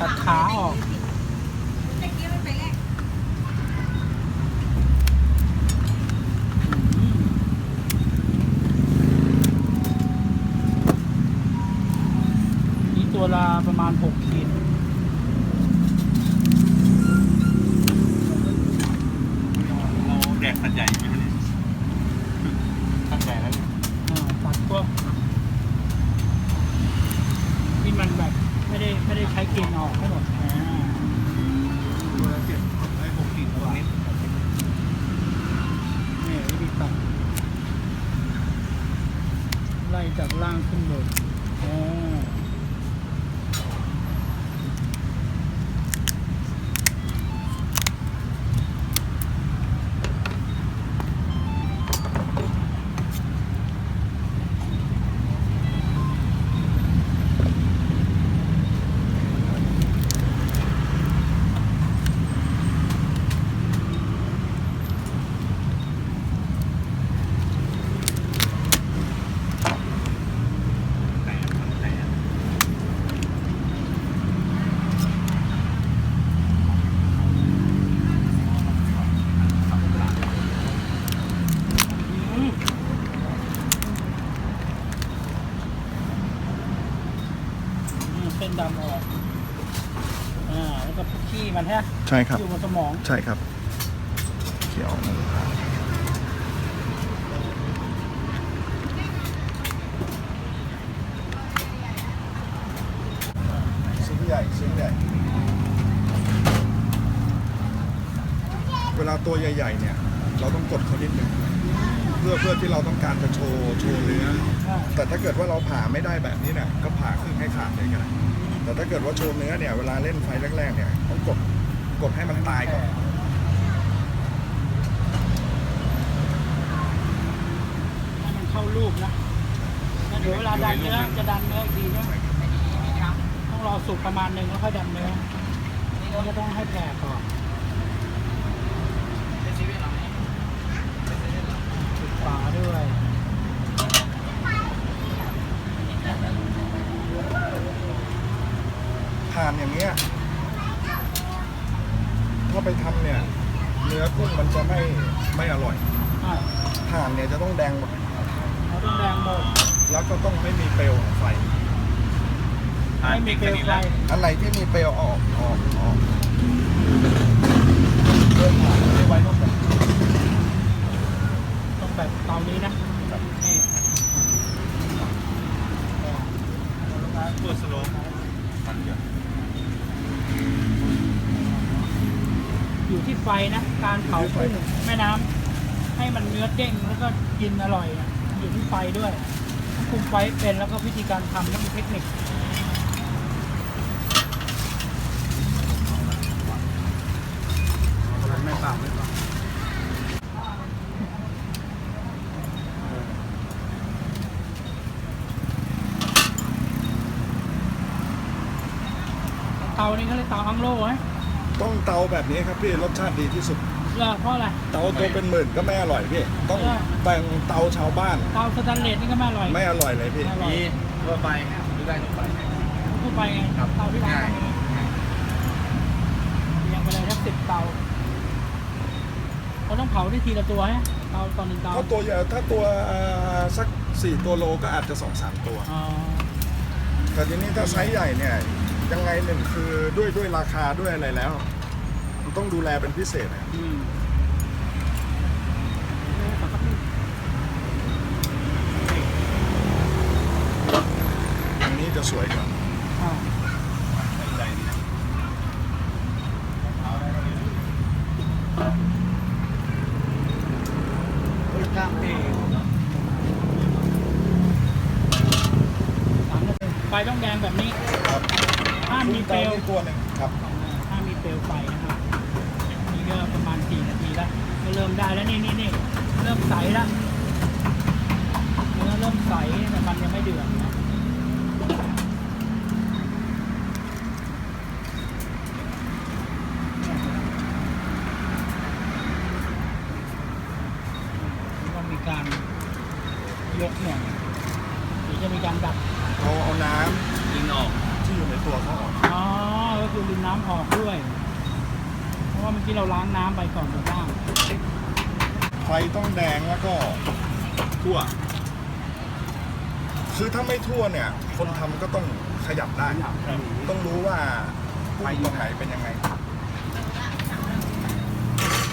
ตัดขาออกอืมนี่ตัวละประมาณหกขีด เราแดกพันใหญ่ใช่ไหมเนี่ยพันใหญ่แล้วเนี่ย อ่าตัดพวกที่มันแบบไม่ได้ไม่ได้ใช้กินออกให้หมดอ่า ตัวละเจ็ดไอ้หกขีดตัวนี้ นี่วิธีตัด ไล่จากล่างขึ้นบนอ๋อ แต่แต่ อืมอืมเส้นดำออก อ่า แล้วก็ขี้มันฮะ ใช่ครับ อยู่บนสมองใช่ครับ เขียวมันชิ้นใหญ่ชิ้นใหญ่ เวลาตัวใหญ่ ๆ เนี่ย เราต้องกดเขานิดหนึ่งเพื่อเพื่อที่เราต้องการจะโชว์โชว์เนื้ออ่าแต่ถ้าเกิดว่าเราผ่าไม่ได้แบบนี้เนี่ยก็ผ่าครึ่งให้ขาดเลยก็ได้แต่ถ้าเกิดว่าโชว์เนื้อเนี่ยเวลาเล่นไฟแรกๆเนี่ยต้องกด กดให้มันตายก่อนให้มันเข้ารูปนะแล้วเดี๋ยวเวลาดันเนื้อจะดันเนื้ออีกทีนะต้องรอสุกประมาณหนึ่งแล้วค่อยดันเนื้อนี่ก็ต้องให้แผ่ก่อนปิดฝาด้วยผ่านอย่างเงี้ยถ้าไปทำเนี่ย เนื้อกุ้งมันจะไม่ไม่อร่อยอ่าผ่านเนี่ยจะต้องแดงหมดเราต้องแดงหมดแล้วก็ต้องไม่มีเปลวของไฟไม่มีเปลวไฟอันไหนที่มีเปลวเอาออกออกออกเริ่มผ่านไม่ไว้ต้องแบบต้องแบบเตานี้นะนี่ ตัวสโลปพันเยอะ อยู่ที่ ไฟนะ การเผากุ้งแม่น้ำให้มันเนื้อเด้งแล้วก็กินอร่อยอยู่ที่ไฟด้วยคุมไฟเป็นแล้วก็วิธีการทำต้องมีเทคนิคไม่เปล่าไม่ปล่าเตานี่เขาเรียกเตาอังโล่ไหม ต้องเตาแบบนี้ครับพี่รสชาติดีที่สุด เหรอเพราะอะไร เตาตัวเป็นหมื่นก็ไม่อร่อยพี่ต้องเออแต่งเตาชาวบ้าน เตาสแตนเลสนี่ก็ไม่อร่อยไม่อร่อยเลยพี่ไม่อร่อยนี่ทั่วไปหรือได้ทั่วไปทั่วไปไงเตาที่ร้านเรียงไปเลยทั้งสิบเตาเขาต้องเผาได้ทีละตัวฮะเตาตอนหนึ่งเตาถ้าตัวใหญ่ถ้าตัวเอ่อสักสี่ตัวโลก็อาจจะสองสามตัว อ๋อแต่ทีนี้ถ้าไซส์ใหญ่เนี่ย ยังไงหนึ่งคือด้วยด้วยราคาด้วยอะไรแล้ว มันต้องดูแลเป็นพิเศษอะอืมอย่างนี้จะสวยกว่าอ่าใจดีนะกล้ามเองสามนาทีไฟต้องแดงแบบนี้ ครับ ห้ามมีเปลวตัวหนึ่งครับห้ามมีเปลวไฟนะครับนี่ก็ประมาณกี่นาทีแล้วก็เริ่มได้แล้วนี่นี่นี่เริ่มใสแล้วเนื้อเริ่มใสแต่มันยังไม่เดือดนะนี่ก็มีการยกหน่อยหรือจะมีการดับ เอาเอาน้ ยิงออกำที่อยู่ในตัวเขาออก อ๋อ ก็คือ ดูริมน้ำออกด้วย เพราะว่าเมื่อกี้เราล้างน้ำไปก่อนจะย่างไฟต้องแดงแล้วก็ทั่ว คือถ้าไม่ทั่วเนี่ย คนทำก็ต้องขยับได้ ต้องรู้ว่าไฟตรงไหนเป็นยังไง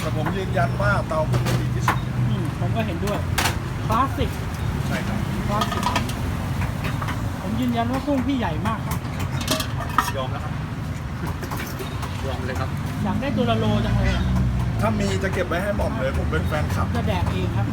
แต่ผมยืนยันว่าเตาพวกนี้ดีที่สุดอืมผมก็เห็นด้วยคลาสสิกใช่ครับคลาสสิกผมยืนยันว่ากุ้งพี่ใหญ่มากครับ ยอมแล้วครับ ยอมเลยครับ อยากได้ตัวละโลจังเลยอะถ้ามีจะเก็บไว้ให้หม่อมเลย ผมเป็นแฟนคลับ จะแดกเองครับ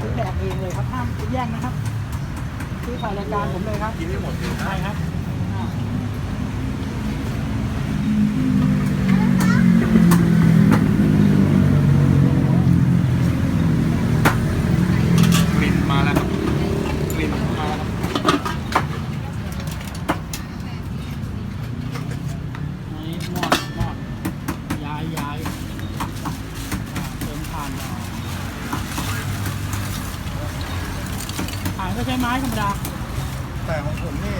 ซื้อแดกเองเลยครับห้ามแย่งนะครับ ซื้อถ่ายรายการผมเลยครับกินให้หมดเลย ใช่ครับอ่า กลิ่นมาแล้วครับกลิ่นมาแล้วครับ อันนี้หมอดหมอดย้ายย้ายอ่าเติมถ่านมาถ่าน ก็ใช้ไม้ธรรมดา แต่ของผมนี่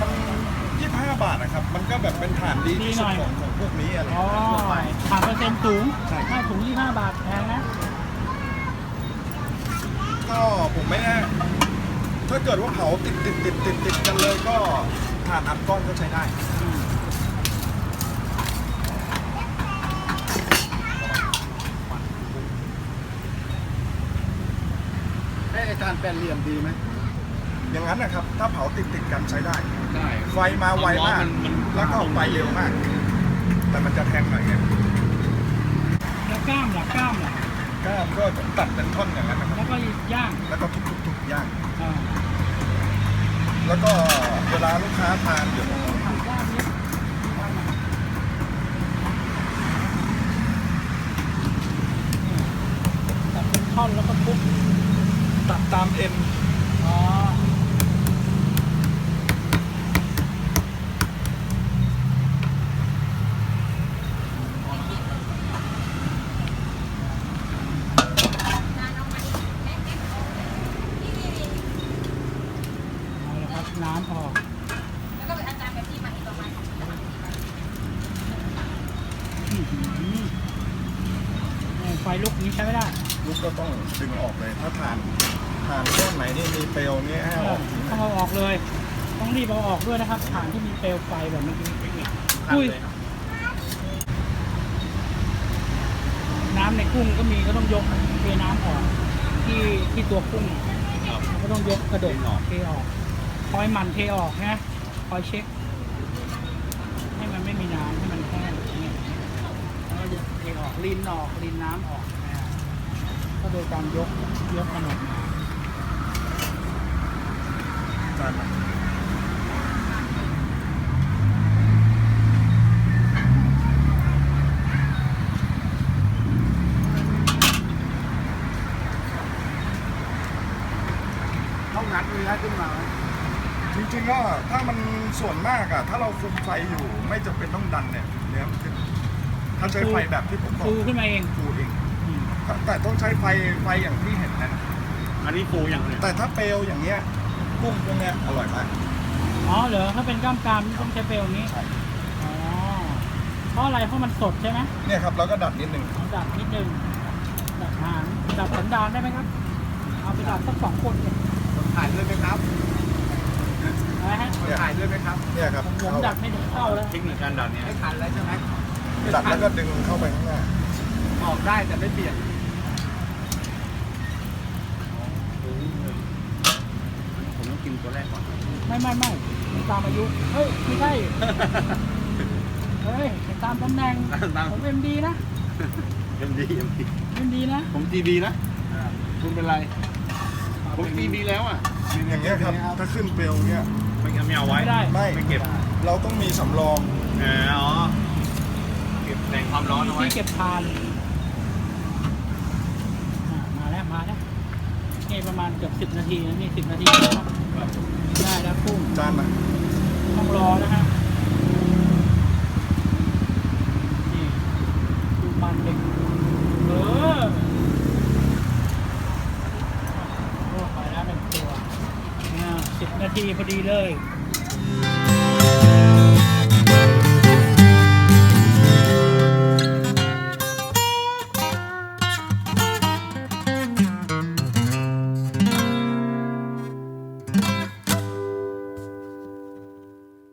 มันยี่ห้าบาทนะครับ มันก็แบบเป็นฐานดีที่สุดของของพวกนี้อะไรอ๋อถ่านเปอร์เซ็นต์สูงใช่ ถ้าถุงยี่ห้าบาทแพงนะ ก็ผมไม่แน่ถ้าเกิดว่าเผาติดติดติดติดติดกันเลยก็ฐานอัดก้อนก็ใช้ได้ อืม ไอ้การแปลนเหลี่ยมดีไหมอย่างนั้นนะครับ ถ้าเผาติดติดกันใช้ได้ ได้ไฟมาไวมาก แล้วก็ไปเร็วมาก แต่มันจะแทงหน่อยเนี่ยแล้วกล้ามล่ะกล้ามล่ะก้ามก็ตัดเป็นท่อนอย่างนั้นนะครับ แล้วก็ย่างแล้วก็ทุบๆๆย่าง อ่า แล้วก็เวลาลูกค้าทานอยู่ทำย่างนี้ย่างมาตัดเป็นท่อนแล้วก็ทุบ ตัดตามเอ็น อ๋อเอาละครับน้ำออก แล้วก็เป็นอาจารย์แบบที่มาอีกประมาณสองปี อื้อหือโอ้ไฟลุกนี้ใช้ไม่ได้ ลูกก็ต้องดึงออกเลย ถ้าทานทานก้อน ไหนนี่มีเปลวนี่ให้เอาออกทิ้งต้องเอาออกเลย ต้องรีบเอาออกด้วยนะครับฐานที่มีเปลวไฟแบบเมื่อกี้อุ้ยน้ำในกุ้งก็มีก็ต้องยกเทน้ำออกที่ที่ตัวกุ้งครับ ก็ต้องยกกระดกเทออก เทออกคอยหมันเทออกนะคอยเช็ค ให้มันไม่มีน้ำให้มันแห้งอย่างเงี้ยแล้วก็จะเทออกลินออกลินน้ำออกนะก็โดยการยกยกมันออกมา จานต้องงัดเนื้อขึ้นมาไหมจริงๆก็ถ้ามันส่วนมากอะถ้าเราคุมไฟอยู่ไม่จำเป็นต้องดันเนี่ยเนื้อมันขึ้นถ้าใช้ไฟแบบที่ผมบอกฟูขึ้นมาเองฟูเองอืมแต่ต้องใช้ไฟไฟอย่างที่เห็นนะ อันนี้ฟูอย่างเลยแต่ถ้าเปลวอย่างเงี้ย กุ้งพวกเนี้ยอร่อยมากอ๋อเหรอถ้าเป็นกล้ามกรามนี่ต้องใช้เปลวอย่างนี้ใช่อ๋อเพราะอะไรเพราะมันสดใช่ไหมเนี่ยครับเราก็ดัดนิดนึงเอาดับนิดนึงดับหางดับสันดานได้ไหมครับ เอาไปดับสักสองคนเนี่ยถ่ายด้วยไหมครับอะไรฮะเนี่ยถ่ายด้วยไหมครับเนี่ยครับผมผมเข้าดับไม่ถึงเข้าแล้วเทคนิคการดัดเนี่ยไม่ทันแล้วใช่ไหมดัดแล้วก็ดึงเข้าไปข้างหน้าออกได้แต่ไม่เปลี่ยนผมต้อง กินตัวแรกก่อน ไม่ไม่ไม่ตามอายุ เฮ้ยไม่ใช่ เฮ้ยตามตำแหน่งตาม ผมเอ็มดีนะเอ็มดีเอ็มดีเอ็มดีนะผมจีบีนะ คุณเป็นไร ผมจีบีแล้วอะอย่างเงี้ยครับ ถ้าขึ้นเปลวเงี้ย ไม่เอาไม่เอาไว้ ไม่ได้ไม่ ไม่เก็บเราต้องมีสำรอง เอออ๋อ เก็บแรงความร้อนเอาไว้ ที่เก็บทานอะมาแล้ว มาแล้ว นี่ประมาณเกือบสิบนาทีนะนี่สิบนาทีแล้วนะได้แล้วกุ้งจานมาต้องรอนะฮะนี่ดูมันเด็กเออโอ้ไปแล้วหนึ่งตัวสิบนาทีพอดีเลย